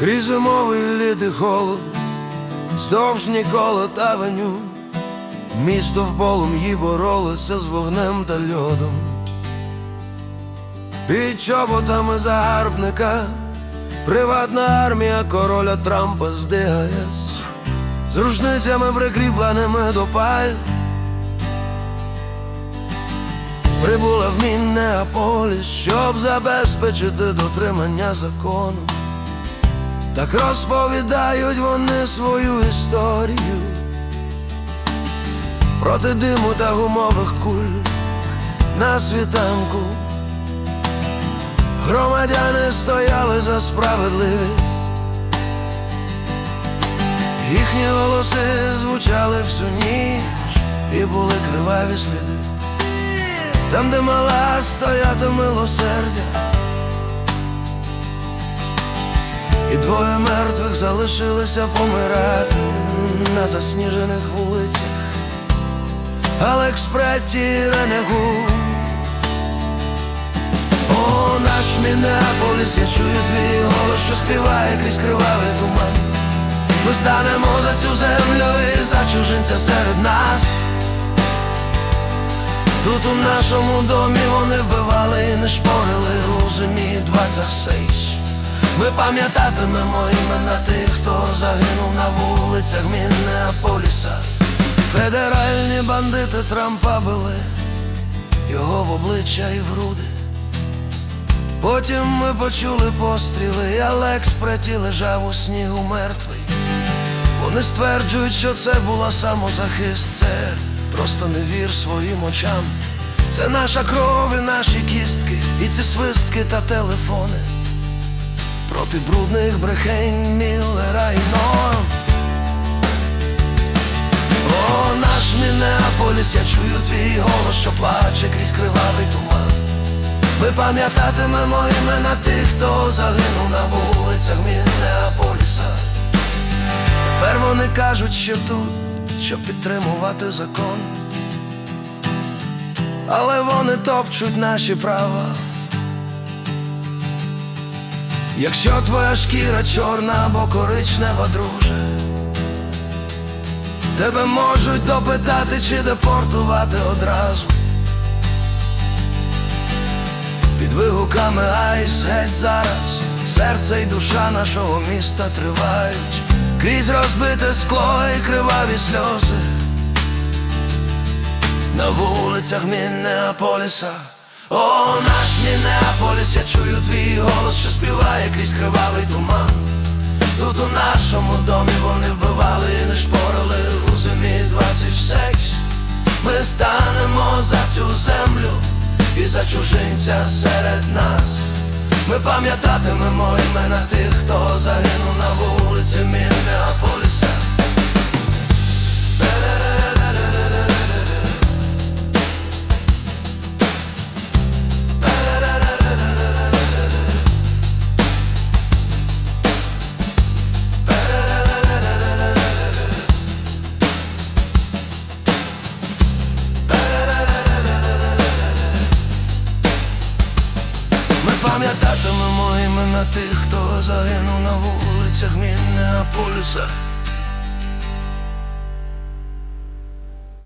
Крізь зимовий лід і холод, здовж Нікола та авеню, місто в полум'ї боролося з вогнем та льодом. Під чоботами загарбника, приватна армія короля Трампа з ДГС, з рушницями прикріпленими до паль. Прибула в Міннеаполіс, щоб забезпечити дотримання закону. Так розповідають вони свою історію проти диму та гумових куль на світанку. Громадяни стояли за справедливість, їхні голоси звучали всю ніч і були криваві сліди. Там, де мала стояти милосердя. І двоє мертвих залишилися помирати на засніжених вулицях. Алекс Претті Ренегу. О, наш Мінеаполіс, я чую твій голос, що співає крізь кривавий туман. Ми станемо за цю землю і за чужинця серед нас. Тут у нашому домі вони вбивали і не шпорили у зимі 26. Ми пам'ятатимемо імена тих, хто загинув на вулицях Міннеаполіса. Федеральні бандити Трампа били його в обличчя і в груди. Потім ми почули постріли, і Алекс Преті лежав у снігу мертвий. Вони стверджують, що це була самозахист, це просто не вір своїм очам. Це наша кров і наші кістки, і ці свистки та телефони проти брудних брехень Міллера і Норм. О, наш Міннеаполіс, я чую твій голос, що плаче крізь кривавий туман. Ми пам'ятатимемо імена тих, хто загинув на вулицях Міннеаполіса. Тепер вони кажуть, що тут, щоб підтримувати закон. Але вони топчуть наші права. Якщо твоя шкіра чорна або коричнева, друже, тебе можуть допитати чи депортувати одразу. Під вигуками айс геть зараз серце й душа нашого міста тривають, крізь розбите скло і криваві сльози. На вулицях Міннеаполіса О, наш Міннеаполіс, я чую твій голос, що співає крізь кривавий туман. Тут у нашому домі вони вбивали і не шпорили у зимі 26 Ми станемо за цю землю і за чужинця серед нас. Ми пам'ятатимемо імена тих, хто загинув на вулиці Міннеаполіса. Пам'ятатимемо імена тих, хто загинув на вулицях Міннеаполіса